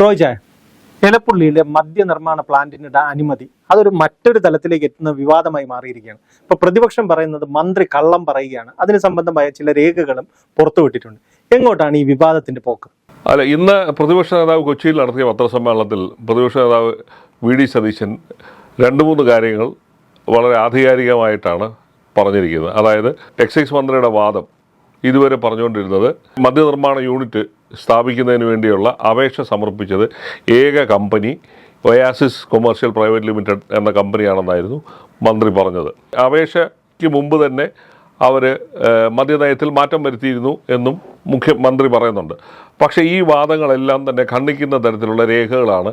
റോജ എലപ്പുള്ളിയിലെ മദ്യനിർമ്മാണ പ്ലാന്റിന് അനുമതി. അതൊരു മറ്റൊരു തലത്തിലേക്ക് എത്തുന്ന വിവാദമായി മാറിയിരിക്കുകയാണ്. ഇപ്പൊ പ്രതിപക്ഷം പറയുന്നത് മന്ത്രി കള്ളം പറയുകയാണ്. അതിന് സംബന്ധമായ ചില രേഖകളും പുറത്തുവിട്ടിട്ടുണ്ട് എങ്ങോട്ടാണ് ഈ വിവാദത്തിന്റെ പോക്ക്? അല്ല ഇന്ന് പ്രതിപക്ഷ നേതാവ് കൊച്ചിയിൽ നടത്തിയ പത്രസമ്മേളനത്തിൽ പ്രതിപക്ഷ നേതാവ് വി ഡി സതീശൻ രണ്ട് മൂന്ന് കാര്യങ്ങൾ വളരെ ആധികാരികമായിട്ടാണ് പറഞ്ഞിരിക്കുന്നത്. അതായത് എക്സൈസ് മന്ത്രിയുടെ വാദം ഇതുവരെ പറഞ്ഞുകൊണ്ടിരുന്നത് മദ്യനിർമ്മാണ യൂണിറ്റ് സ്ഥാപിക്കുന്നതിന് വേണ്ടിയുള്ള അപേക്ഷ സമർപ്പിച്ചത് ഏക company Oasis commercial private limited എന്ന കമ്പനിയാണെന്നായിരുന്നു മന്ത്രി പറഞ്ഞത്. അപേക്ഷയ്ക്ക് മുമ്പ് തന്നെ അവർ മദ്യനയത്തിൽ മാറ്റം വരുത്തിയിരുന്നു എന്നും മുഖ്യമന്ത്രി പറയുന്നുണ്ട്. പക്ഷേ ഈ വാദങ്ങളെല്ലാം തന്നെ ഖണ്ഡിക്കുന്ന തരത്തിലുള്ള രേഖകളാണ്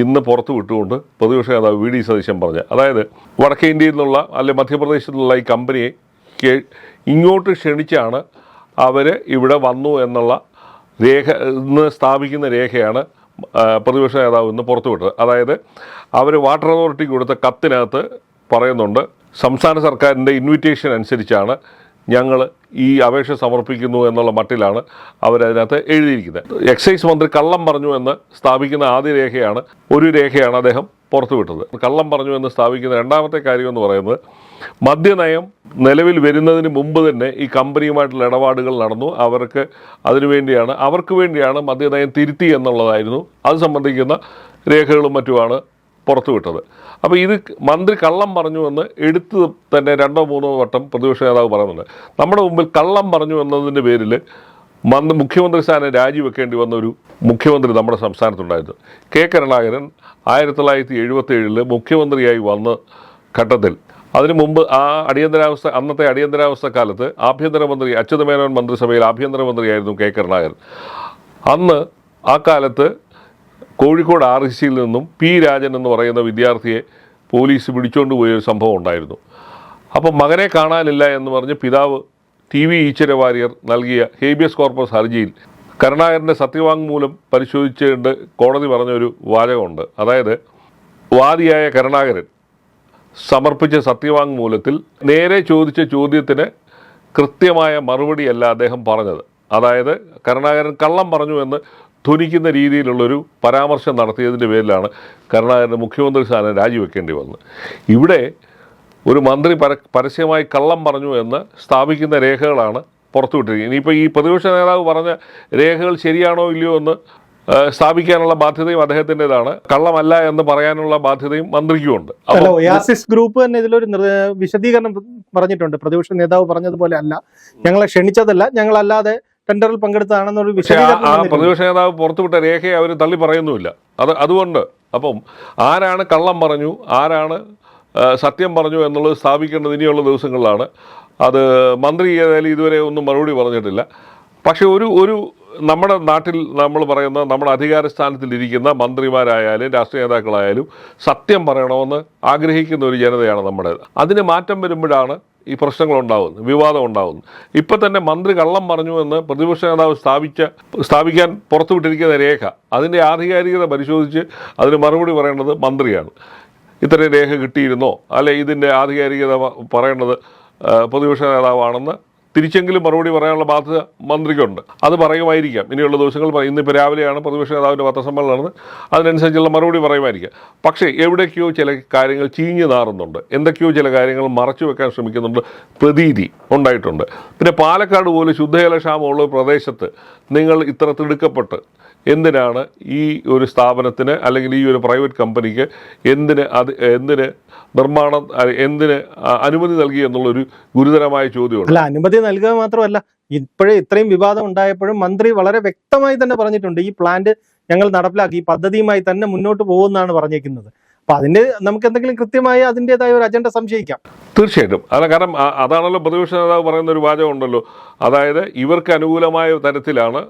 ഇന്ന് പുറത്തു വിട്ടുകൊണ്ട് പ്രതിപക്ഷ നേതാവ് വി ഡി സതീശൻ പറഞ്ഞത്. അതായത് വടക്കേ ഇന്ത്യയിൽ നിന്നുള്ള അല്ലെ മധ്യപ്രദേശിൽ നിന്നുള്ള ഈ കമ്പനിയെ ഇങ്ങോട്ട് ക്ഷണിച്ചാണ് അവർ ഇവിടെ വന്നു എന്നുള്ള രേഖ ഇന്ന് സ്ഥാപിക്കുന്ന രേഖയാണ് പ്രതിപക്ഷ നേതാവ് ഇന്ന് പുറത്തുവിട്ടത് അതായത് അവർ വാട്ടർ അതോറിറ്റി കൊടുത്ത കത്തിനകത്ത് പറയുന്നുണ്ട് സംസ്ഥാന സർക്കാരിന്റെ ഇൻവിറ്റേഷൻ അനുസരിച്ചാണ് ഞങ്ങൾ ഈ അപേക്ഷ സമർപ്പിക്കുന്നു എന്നുള്ള മട്ടിലാണ് അവരതിനകത്ത് എഴുതിയിരിക്കുന്നത്. എക്സൈസ് മന്ത്രി കള്ളം പറഞ്ഞു എന്ന് സ്ഥാപിക്കുന്ന ആദ്യ രേഖയാണ് ഒരു രേഖയാണ് അദ്ദേഹം പുറത്തുവിട്ടത് കള്ളം പറഞ്ഞു എന്ന് സ്ഥാപിക്കുന്ന രണ്ടാമത്തെ കാര്യം എന്ന് പറയുന്നത് മദ്യനയം നിലവിൽ വരുന്നതിന് മുമ്പ് തന്നെ ഈ കമ്പനിയുമായിട്ടുള്ള ഇടപാടുകൾ നടന്നു. അവർക്ക് അതിനുവേണ്ടിയാണ് അവർക്ക് വേണ്ടിയാണ് മദ്യനയം തിരുത്തി എന്നുള്ളതായിരുന്നു. അത് സംബന്ധിക്കുന്ന രേഖകളും മറ്റുമാണ് പുറത്തുവിട്ടത് അപ്പോൾ ഇത് മന്ത്രി കള്ളം പറഞ്ഞു എന്ന് എടുത്ത് തന്നെ രണ്ടോ മൂന്നോ വട്ടം പ്രതിപക്ഷ നേതാവ് പറയുന്നുണ്ട്. നമ്മുടെ മുമ്പിൽ കള്ളം പറഞ്ഞു എന്നതിന്റെ പേരിൽ മുഖ്യമന്ത്രി സ്ഥാനം രാജിവെക്കേണ്ടി വന്ന ഒരു മുഖ്യമന്ത്രി നമ്മുടെ സംസ്ഥാനത്തുണ്ടായിരുന്നു കെ കരുണാകരൻ ആയിരത്തി തൊള്ളായിരത്തി എഴുപത്തി ഏഴിൽ മുഖ്യമന്ത്രിയായി വന്ന ഘട്ടത്തിൽ. അതിനു മുമ്പ് ആ അടിയന്തരാവസ്ഥ അന്നത്തെ അടിയന്തരാവസ്ഥ കാലത്ത് ആഭ്യന്തരമന്ത്രി അച്യുതമേനോൻ മന്ത്രിസഭയിൽ ആഭ്യന്തരമന്ത്രിയായിരുന്നു കെ കരുണാകരൻ. അന്ന് ആ കാലത്ത് കോഴിക്കോട് ആർ ഇ സിയിൽ നിന്നും പി രാജൻ എന്ന് പറയുന്ന വിദ്യാർത്ഥിയെ പോലീസ് പിടിച്ചുകൊണ്ട് പോയൊരു സംഭവം ഉണ്ടായിരുന്നു. അപ്പം മകനെ കാണാനില്ല എന്ന് പറഞ്ഞ് പിതാവ് ടി വി ഈശ്വര വാര്യർ നൽകിയ ഹേബിയസ് കോർപ്പസ് ഹർജിയിൽ കരുണാകരന്റെ സത്യവാങ്മൂലം പരിശോധിച്ചുകൊണ്ട് കോടതി പറഞ്ഞൊരു വാചകമുണ്ട്. അതായത് വാദിയായ കരുണാകരൻ സമർപ്പിച്ച സത്യവാങ്മൂലത്തിൽ നേരെ ചോദിച്ച ചോദ്യത്തിന് കൃത്യമായ മറുപടിയല്ല അദ്ദേഹം പറഞ്ഞത്. അതായത് കരുണാകരൻ കള്ളം പറഞ്ഞു എന്ന് ധ്വനിക്കുന്ന രീതിയിലുള്ളൊരു പരാമർശം നടത്തിയതിന്റെ പേരിലാണ് കരുണാകരന് മുഖ്യമന്ത്രി സ്ഥാനം രാജിവെക്കേണ്ടി വന്നത്. ഇവിടെ ഒരു മന്ത്രി പര പരസ്യമായി കള്ളം പറഞ്ഞു എന്ന് സ്ഥാപിക്കുന്ന രേഖകളാണ് പുറത്തുവിട്ടിരിക്കുന്നത് ഇനിയിപ്പോൾ ഈ പ്രതിപക്ഷ നേതാവ് പറഞ്ഞ രേഖകൾ ശരിയാണോ ഇല്ലയോ എന്ന് സ്ഥാപിക്കാനുള്ള ബാധ്യതയും അദ്ദേഹത്തിന്റെതാണ്. കള്ളമല്ല എന്ന് പറയാനുള്ള ബാധ്യതയും മന്ത്രിക്കുമുണ്ട്. അല്ല ഒയാസിസ് ഗ്രൂപ്പ് തന്നെ ഇതിലൊരു വിശദീകരണം പറഞ്ഞിട്ടുണ്ട്. പ്രതിപക്ഷ നേതാവ് പറഞ്ഞതുപോലെ അല്ല. ഞങ്ങളെ ക്ഷണിച്ചതല്ല ഞങ്ങളല്ലാതെ ടെൻഡറിൽ പങ്കെടുത്തതാണെന്നൊരു വിഷയം ആ-. പ്രതിപക്ഷ നേതാവ് പുറത്തുവിട്ട രേഖയെ അവർ തള്ളി പറയുന്നുമില്ല. അത് അതുകൊണ്ട് അപ്പം ആരാണ് കള്ളം പറഞ്ഞു ആരാണ് സത്യം പറഞ്ഞു എന്നുള്ളത് സ്ഥാപിക്കേണ്ടത് ഇനിയുള്ള ദിവസങ്ങളിലാണ്. അത് മന്ത്രി ഏതായാലും ഇതുവരെ ഒന്നും മറുപടി പറഞ്ഞിട്ടില്ല. പക്ഷേ ഒരു ഒരു നമ്മുടെ നാട്ടിൽ നമ്മൾ പറയുന്ന നമ്മുടെ അധികാര സ്ഥാനത്തിലിരിക്കുന്ന മന്ത്രിമാരായാലും രാഷ്ട്രീയ നേതാക്കളായാലും സത്യം പറയണമെന്ന് ആഗ്രഹിക്കുന്ന ഒരു ജനതയാണ് നമ്മുടെ. അതിന് മാറ്റം വരുമ്പോഴാണ് ഈ പ്രശ്നങ്ങൾ ഉണ്ടാകുന്നത് വിവാദം ഉണ്ടാകുന്നത് ഇപ്പം തന്നെ മന്ത്രി കള്ളം പറഞ്ഞു എന്ന് പ്രതിപക്ഷ നേതാവ് സ്ഥാപിച്ച സ്ഥാപിക്കാൻ പുറത്തുവിട്ടിരിക്കുന്ന രേഖ അതിന്റെ ആധികാരികത പരിശോധിച്ച് അതിന് മറുപടി പറയേണ്ടത് മന്ത്രിയാണ്. ഇത്തരം രേഖ കിട്ടിയിരുന്നോ? അല്ലെ ഇതിന്റെ ആധികാരികത പറയേണ്ടത് പ്രതിപക്ഷ നേതാവാണെന്ന് തിരിച്ചെങ്കിലും മറുപടി പറയാനുള്ള ബാധ്യത മന്ത്രിക്കുണ്ട്. അത് പറയുമായിരിക്കാം. ഇനിയുള്ള ദിവസങ്ങൾ ഇന്നിപ്പോൾ രാവിലെയാണ് പ്രതിപക്ഷ നേതാവിന്റെ പത്രസമ്മേളനം നടന്ന് അതിനനുസരിച്ചുള്ള മറുപടി പറയുമായിരിക്കാം. പക്ഷേ എവിടേക്കോ ചില കാര്യങ്ങൾ ചീഞ്ഞു നാറുന്നുണ്ട്. എന്തൊക്കെയോ ചില കാര്യങ്ങൾ മറച്ചു വെക്കാൻ ശ്രമിക്കുന്നുണ്ട്. പ്രതീതി ഉണ്ടായിട്ടുണ്ട്. പിന്നെ പാലക്കാട് പോലെ ശുദ്ധജലക്ഷാമമുള്ള പ്രദേശത്ത് നിങ്ങൾ ഇത്ര തിടുക്കപ്പെട്ട് എന്തിനാണ് ഈ ഒരു സ്ഥാപനത്തിന് അല്ലെങ്കിൽ ഈ ഒരു പ്രൈവറ്റ് കമ്പനിക്ക് എന്തിന് അത് എന്തിന് നിർമ്മാണം എന്തിന് അനുമതി നൽകി എന്നുള്ളൊരു ഗുരുതരമായ ചോദ്യമുണ്ട്. അല്ല നൽകുക മാത്രമല്ല ഇപ്പോഴേ ഇത്രയും വിവാദം ഉണ്ടായപ്പോഴും മന്ത്രി വളരെ വ്യക്തമായി തന്നെ പറഞ്ഞിട്ടുണ്ട് ഈ പ്ലാന്റ് ഞങ്ങൾ നടപ്പിലാക്കി ഈ പദ്ധതിയുമായി തന്നെ മുന്നോട്ട് പോകുമെന്നാണ് പറഞ്ഞേക്കുന്നത് അപ്പൊ അതിന്റെ നമുക്ക് എന്തെങ്കിലും കൃത്യമായ അതിന്റെതായ ഒരു അജണ്ട സംശയിക്കാം. തീർച്ചയായിട്ടും. അല്ല കാരണം അതാണല്ലോ പ്രതിപക്ഷ നേതാവ് പറയുന്ന ഒരു വാചകം ഉണ്ടല്ലോ. അതായത് ഇവർക്ക് അനുകൂലമായ തരത്തിലാണ്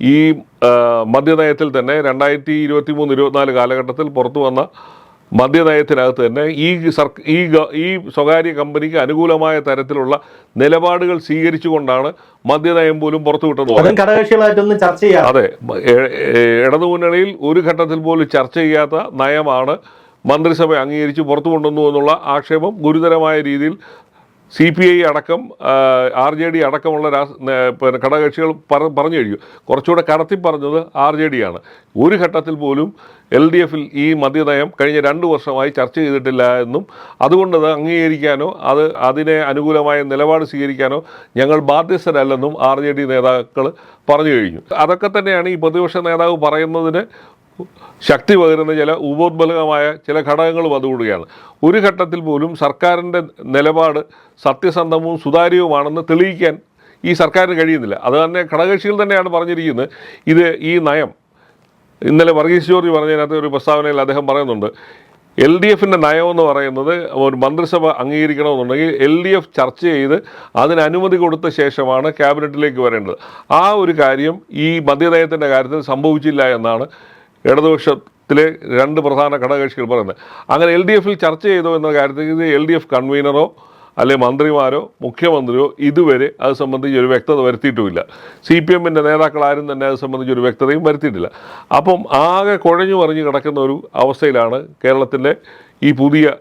ഈ മദ്യനയത്തിൽ തന്നെ രണ്ടായിരത്തി ഇരുപത്തി മൂന്ന് ഇരുപത്തിനാല് കാലഘട്ടത്തിൽ പുറത്തു വന്ന മദ്യനയത്തിനകത്ത് തന്നെ ഈ സർ ഈ ഈ സ്വകാര്യ കമ്പനിക്ക് അനുകൂലമായ തരത്തിലുള്ള നിലപാടുകൾ സ്വീകരിച്ചുകൊണ്ടാണ് മദ്യനയം പോലും പുറത്തുവിട്ടത് അതും ഇടതുമുന്നണിയിൽ ഒരു ഘട്ടത്തിൽ പോലും ചർച്ച ചെയ്യാത്ത നയമാണ് മന്ത്രിസഭ അംഗീകരിച്ച് പുറത്തു കൊണ്ടുവന്നു എന്നുള്ള ആക്ഷേപം ഗുരുതരമായ രീതിയിൽ സി പി ഐ അടക്കം ആർ ജെ ഡി അടക്കമുള്ള പിന്നെ ഘടകകക്ഷികൾ പറ- പറഞ്ഞു കഴിഞ്ഞു. കുറച്ചുകൂടെ കടത്തി പറഞ്ഞത് ആർ ജെ ഡി ആണ്. ഒരു ഘട്ടത്തിൽ പോലും എൽ ഡി എഫിൽ ഈ മദ്യനയം കഴിഞ്ഞ രണ്ട് വർഷമായി ചർച്ച ചെയ്തിട്ടില്ല എന്നും അതുകൊണ്ട് അത് അംഗീകരിക്കാനോ അത് അതിനെ അനുകൂലമായ നിലപാട് സ്വീകരിക്കാനോ ഞങ്ങൾ ബാധ്യസ്ഥരല്ലെന്നും ആർ ജെ ഡി നേതാക്കൾ പറഞ്ഞു കഴിഞ്ഞു. അതൊക്കെ തന്നെയാണ് ഈ പ്രതിപക്ഷ നേതാവ് പറയുന്നതിന് ശക്തി പകരുന്ന ചില ഉപോത്ബലകമായ ചില ഘടകങ്ങളും അതുകൂടിയാണ് ഒരു ഘട്ടത്തിൽ പോലും സർക്കാരിന്റെ നിലപാട് സത്യസന്ധവും സുതാര്യവുമാണെന്ന് തെളിയിക്കാൻ ഈ സർക്കാരിന് കഴിയുന്നില്ല. അത് തന്നെ ഘടകകക്ഷികൾ തന്നെയാണ് പറഞ്ഞിരിക്കുന്നത്. ഇത് ഈ നയം ഇന്നലെ വർഗീസ് ജോർജ് പറഞ്ഞതിനകത്ത് ഒരു പ്രസ്താവനയിൽ അദ്ദേഹം പറയുന്നുണ്ട് എൽ ഡി എഫിന്റെ നയമെന്ന് പറയുന്നത് ഒരു മന്ത്രിസഭ അംഗീകരിക്കണമെന്നുണ്ടെങ്കിൽ എൽ ഡി എഫ് ചർച്ച ചെയ്ത് അതിന് അനുമതി കൊടുത്ത ശേഷമാണ് ക്യാബിനറ്റിലേക്ക് വരേണ്ടത്. ആ ഒരു കാര്യം ഈ മദ്യനയത്തിന്റെ കാര്യത്തിൽ സംഭവിച്ചില്ല എന്നാണ് ഇടതുപക്ഷത്തിലെ രണ്ട് പ്രധാന ഘടകകക്ഷികൾ പറയുന്നത്. അങ്ങനെ എൽ ഡി എഫിൽ ചർച്ച ചെയ്തോ എന്ന കാര്യത്തിൽ ഇത് എൽ ഡി എഫ് കൺവീനറോ അല്ലെ മന്ത്രിമാരോ മുഖ്യമന്ത്രിയോ ഇതുവരെ അത് സംബന്ധിച്ച് ഒരു വ്യക്തത വരുത്തിയിട്ടുമില്ല. സി പി എമ്മിന്റെ നേതാക്കൾ ആരും തന്നെ അത് സംബന്ധിച്ച് ഒരു വ്യക്തതയും വരുത്തിയിട്ടില്ല. അപ്പം ആകെ കുഴഞ്ഞു മറിഞ്ഞ് കിടക്കുന്ന ഒരു അവസ്ഥയിലാണ് കേരളത്തിന്റെ ഈ പുതിയ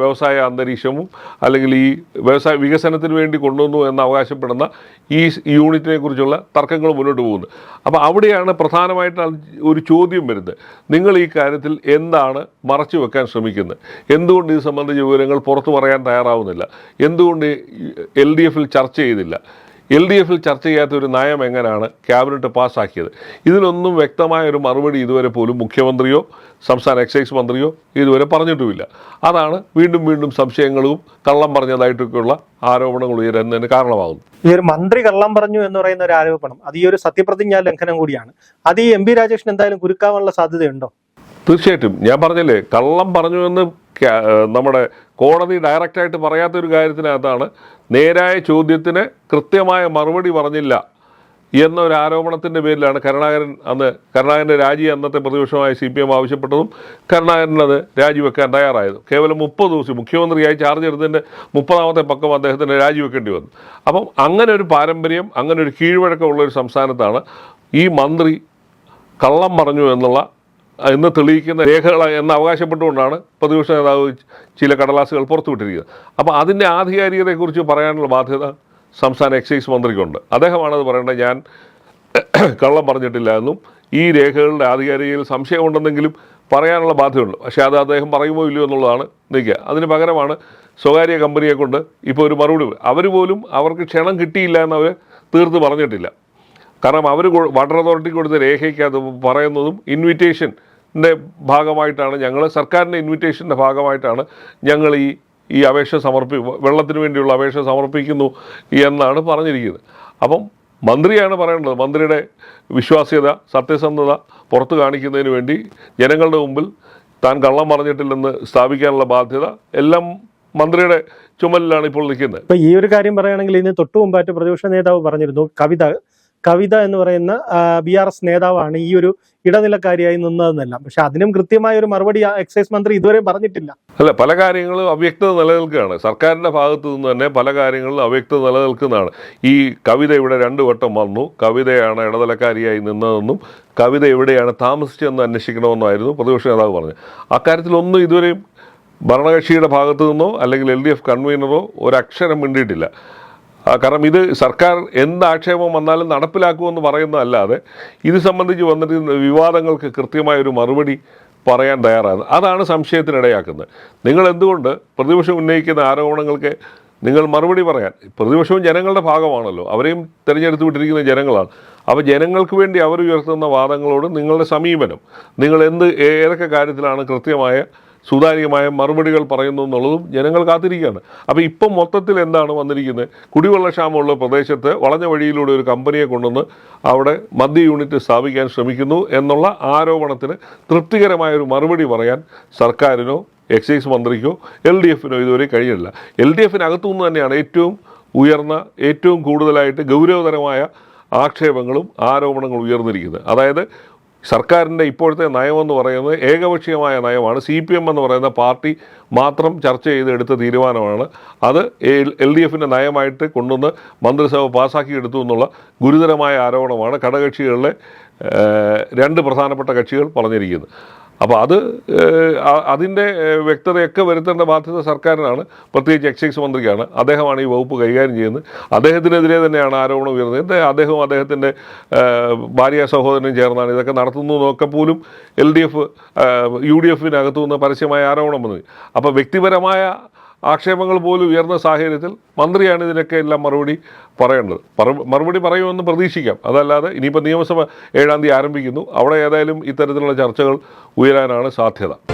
വ്യവസായ അന്തരീക്ഷവും അല്ലെങ്കിൽ ഈ വ്യവസായ വികസനത്തിന് വേണ്ടി കൊണ്ടുവന്നു എന്ന് അവകാശപ്പെടുന്ന ഈ യൂണിറ്റിനെ കുറിച്ചുള്ള തർക്കങ്ങൾ മുന്നോട്ട് പോകുന്നത് അപ്പോൾ അവിടെയാണ് പ്രധാനമായിട്ട് ഒരു ചോദ്യം വരുന്നത്. നിങ്ങൾ ഈ കാര്യത്തിൽ എന്താണ് മറച്ചു വെക്കാൻ ശ്രമിക്കുന്നത്? എന്തുകൊണ്ട് ഇത് സംബന്ധിച്ച വിവരങ്ങൾ പുറത്തു പറയാൻ തയ്യാറാവുന്നില്ല? എന്തുകൊണ്ട് എൽ ഡി എഫിൽ ചർച്ച ചെയ്തില്ല? എൽ ഡി എഫിൽ ചർച്ച ചെയ്യാത്ത ഒരു നയം എങ്ങനെയാണ് ക്യാബിനറ്റ് പാസ്സാക്കിയത്. ഇതിനൊന്നും വ്യക്തമായ ഒരു മറുപടി ഇതുവരെ പോലും മുഖ്യമന്ത്രിയോ സംസ്ഥാന എക്സൈസ് മന്ത്രിയോ ഇതുവരെ പറഞ്ഞിട്ടുമില്ല. അതാണ് വീണ്ടും വീണ്ടും സംശയങ്ങളും കള്ളം പറഞ്ഞതായിട്ടൊക്കെയുള്ള ആരോപണങ്ങൾ ഉയരുന്നതിന് കാരണമാകുന്നു ഈ ഒരു മന്ത്രി കള്ളം പറഞ്ഞു എന്ന് പറയുന്ന ഒരു ആരോപണം അത് ഈ ഒരു സത്യപ്രതിജ്ഞാ ലംഘനം കൂടിയാണ്. അത് ഈ എം പി രാജേഷിന് എന്തായാലും കുരുക്കാനുള്ള സാധ്യതയുണ്ടോ? തീർച്ചയായിട്ടും. ഞാൻ പറഞ്ഞില്ലേ കള്ളം പറഞ്ഞു എന്ന് നമ്മുടെ കോടതി ഡയറക്റ്റായിട്ട് പറയാത്തൊരു കാര്യത്തിനകത്താണ് നേരായ ചോദ്യത്തിന് കൃത്യമായ മറുപടി പറഞ്ഞില്ല എന്നൊരു ആരോപണത്തിന്റെ പേരിലാണ് കരുണാകരൻ അന്ന് കരുണാകരന്റെ രാജി അന്നത്തെ പ്രതിപക്ഷമായ സി പി എം ആവശ്യപ്പെട്ടതും കരുണാകരൻ അത് രാജിവെക്കാൻ തയ്യാറായതും. കേവലം മുപ്പത് ദിവസം മുഖ്യമന്ത്രിയായി ചാർജ് എടുത്തതിന്റെ മുപ്പതാമത്തെ പക്കം അദ്ദേഹത്തിന് രാജിവെക്കേണ്ടി വന്നു. അപ്പം അങ്ങനെ ഒരു പാരമ്പര്യം അങ്ങനെ ഒരു കീഴ്വഴക്കമുള്ള ഒരു സംസ്ഥാനത്താണ് ഈ മന്ത്രി കള്ളം പറഞ്ഞു എന്നുള്ള എന്ന് തെളിയിക്കുന്ന രേഖകൾ എന്ന് അവകാശപ്പെട്ടുകൊണ്ടാണ് പ്രതിപക്ഷ നേതാവ് ചില കടലാസുകൾ പുറത്തുവിട്ടിരിക്കുന്നത്. അപ്പോൾ അതിന്റെ ആധികാരികതയെക്കുറിച്ച് പറയാനുള്ള ബാധ്യത സംസ്ഥാന എക്സൈസ് മന്ത്രിക്കുണ്ട്. അദ്ദേഹമാണത് പറയേണ്ടത്. ഞാൻ കള്ളം പറഞ്ഞിട്ടില്ല എന്നും ഈ രേഖകളുടെ ആധികാരികയിൽ സംശയമുണ്ടെന്നെങ്കിലും പറയാനുള്ള ബാധ്യതയുണ്ട്. പക്ഷേ അത് അദ്ദേഹം പറയുമോ ഇല്ലയോ എന്നുള്ളതാണ് നിൽക്കുക. അതിന് പകരമാണ് സ്വകാര്യ കമ്പനിയെ കൊണ്ട് ഇപ്പോൾ ഒരു മറുപടി. അവർ പോലും അവർക്ക് ക്ഷണം കിട്ടിയില്ല എന്നവർ തീർത്ത് പറഞ്ഞിട്ടില്ല. കാരണം അവർ വാട്ടർ അതോറിറ്റി കൊടുത്ത രേഖയ്ക്ക് അത് പറയുന്നതും ഇൻവിറ്റേഷന്റെ ഭാഗമായിട്ടാണ് ഞങ്ങൾ സർക്കാരിന്റെ ഇൻവിറ്റേഷന്റെ ഭാഗമായിട്ടാണ് ഞങ്ങൾ ഈ ഈ അപേക്ഷ സമർപ്പി വെള്ളത്തിന് വേണ്ടിയുള്ള അപേക്ഷ സമർപ്പിക്കുന്നു എന്നാണ് പറഞ്ഞിരിക്കുന്നത്. അപ്പം മന്ത്രിയാണ് പറയേണ്ടത്. മന്ത്രിയുടെ വിശ്വാസ്യത സത്യസന്ധത പുറത്തു കാണിക്കുന്നതിന് വേണ്ടി ജനങ്ങളുടെ മുമ്പിൽ താൻ കള്ളം പറഞ്ഞിട്ടില്ലെന്ന് സ്ഥാപിക്കാനുള്ള ബാധ്യത എല്ലാം മന്ത്രിയുടെ ചുമലിലാണ് ഇപ്പോൾ നിൽക്കുന്നത്. ഇപ്പൊ ഈ ഒരു കാര്യം പറയുകയാണെങ്കിൽ ഇതിന് തൊട്ടു മുമ്പായിട്ട് പ്രതിപക്ഷ നേതാവ് പറഞ്ഞിരുന്നു കവിത കവിത എന്ന് പറയുന്ന ബി ആർ എസ് നേതാവാണ് ഈ ഒരു ഇടനിലക്കാരിയായി നിന്നതെന്നെല്ലാം. പക്ഷെ അതിനും കൃത്യമായ ഒരു മറുപടി എക്സൈസ് മന്ത്രി ഇതുവരെ പറഞ്ഞിട്ടില്ല. അല്ല പല കാര്യങ്ങളും അവ്യക്തത നിലനിൽക്കുകയാണ്. സർക്കാരിന്റെ ഭാഗത്തു നിന്ന് തന്നെ പല കാര്യങ്ങളും അവ്യക്തത നിലനിൽക്കുന്നതാണ്. ഈ കവിത ഇവിടെ രണ്ടു വട്ടം വന്നു. കവിതയാണ് ഇടനിലക്കാരിയായി നിന്നതെന്നും കവിത എവിടെയാണ് താമസിച്ചതെന്ന് അന്വേഷിക്കണമെന്നായിരുന്നു പ്രതിപക്ഷ നേതാവ് പറഞ്ഞത്. അക്കാര്യത്തിലൊന്നും ഇതുവരെയും ഭരണകക്ഷിയുടെ ഭാഗത്തു നിന്നോ അല്ലെങ്കിൽ എൽ ഡി എഫ് കൺവീനറോ ഒരക്ഷരം മിണ്ടിയിട്ടില്ല. കാരണം ഇത് സർക്കാർ എന്ത് ആക്ഷേപം വന്നാലും നടപ്പിലാക്കുമെന്ന് പറയുന്നതല്ലാതെ ഇത് സംബന്ധിച്ച് വന്നിരിക്കുന്ന വിവാദങ്ങൾക്ക് കൃത്യമായ ഒരു മറുപടി പറയാൻ തയ്യാറാണ്. അതാണ് സംശയത്തിനിടയാക്കുന്നത്. നിങ്ങൾ എന്തുകൊണ്ട് പ്രതിപക്ഷം ഉന്നയിക്കുന്ന ആരോപണങ്ങൾക്ക് നിങ്ങൾ മറുപടി പറയാൻ? പ്രതിപക്ഷവും ജനങ്ങളുടെ ഭാഗമാണല്ലോ. അവരെയും തിരഞ്ഞെടുത്ത് വിട്ടിരിക്കുന്ന ജനങ്ങളാണ്. അപ്പോൾ ജനങ്ങൾക്ക് വേണ്ടി അവർ ഉയർത്തുന്ന വാദങ്ങളോട് നിങ്ങളുടെ സമീപനം. നിങ്ങൾ എന്ത് ഏതൊക്കെ കാര്യത്തിലാണ് കൃത്യമായ സുതാര്യമായ മറുപടികൾ പറയുന്നു എന്നുള്ളതും ജനങ്ങൾ കാത്തിരിക്കുകയാണ്. അപ്പോൾ ഇപ്പം മൊത്തത്തിൽ എന്താണ് വന്നിരിക്കുന്നത്? കുടിവെള്ളക്ഷാമമുള്ള പ്രദേശത്ത് വളഞ്ഞ വഴിയിലൂടെ ഒരു കമ്പനിയെ കൊണ്ടുവന്ന് അവിടെ മദ്യ യൂണിറ്റ് സ്ഥാപിക്കാൻ ശ്രമിക്കുന്നു എന്നുള്ള ആരോപണത്തിന് തൃപ്തികരമായ ഒരു മറുപടി പറയാൻ സർക്കാരിനോ എക്സൈസ് മന്ത്രിക്കോ എൽ ഡി എഫിനോ ഇതുവരെ കഴിയില്ല എൽ ഡി എഫിനകത്തു നിന്ന് തന്നെയാണ് ഏറ്റവും ഉയർന്ന ഏറ്റവും കൂടുതലായിട്ട് ഗൗരവതരമായ ആക്ഷേപങ്ങളും ആരോപണങ്ങളും ഉയർന്നിരിക്കുന്നത്. അതായത് സർക്കാരിന്റെ ഇപ്പോഴത്തെ നയമെന്ന് പറയുന്നത് ഏകപക്ഷീയമായ നയമാണ്. സി പി എം എന്ന് പറയുന്ന പാർട്ടി മാത്രം ചർച്ച ചെയ്ത് എടുത്ത തീരുമാനമാണ്. അത് എൽ ഡി എഫിന്റെ നയമായിട്ട് കൊണ്ടുവന്ന് മന്ത്രിസഭ പാസ്സാക്കിയെടുത്തു എന്നുള്ള ഗുരുതരമായ ആരോപണമാണ് ഘടകകക്ഷികളിലെ രണ്ട് പ്രധാനപ്പെട്ട കക്ഷികൾ പറഞ്ഞിരിക്കുന്നത്. അപ്പോൾ അത് അതിന്റെ വ്യക്തതയൊക്കെ വരുത്തേണ്ട ബാധ്യത സർക്കാരിനാണ്. പ്രത്യേകിച്ച് എക്സൈസ് മന്ത്രിക്കാണ്. അദ്ദേഹമാണ് ഈ വകുപ്പ് കൈകാര്യം ചെയ്യുന്നത്. അദ്ദേഹത്തിനെതിരെ തന്നെയാണ് ആരോപണം ഉയർന്നത്. അദ്ദേഹവും അദ്ദേഹത്തിന്റെ ഭാര്യ സഹോദരനും ചേർന്നാണ്. ഇതൊക്കെ നടത്തുന്നു എന്നൊക്കെ പോലും L D F U D എഫിനകത്തു നിന്ന് പരസ്യമായ ആരോപണം വന്നത് അപ്പോൾ വ്യക്തിപരമായ ആക്ഷേപങ്ങൾ പോലും ഉയർന്ന സാഹചര്യത്തിൽ മന്ത്രിയാണ് ഇതിനൊക്കെ എല്ലാം മറുപടി പറയേണ്ടത്. മറുപടി പറയുമെന്ന് പ്രതീക്ഷിക്കാം. അതല്ലാതെ ഇനിയിപ്പോൾ നിയമസഭ ഏഴാം തീയതി ആരംഭിക്കുന്നു. അവിടെ ഏതായാലും ഇത്തരത്തിലുള്ള ചർച്ചകൾ ഉയരാനാണ് സാധ്യത.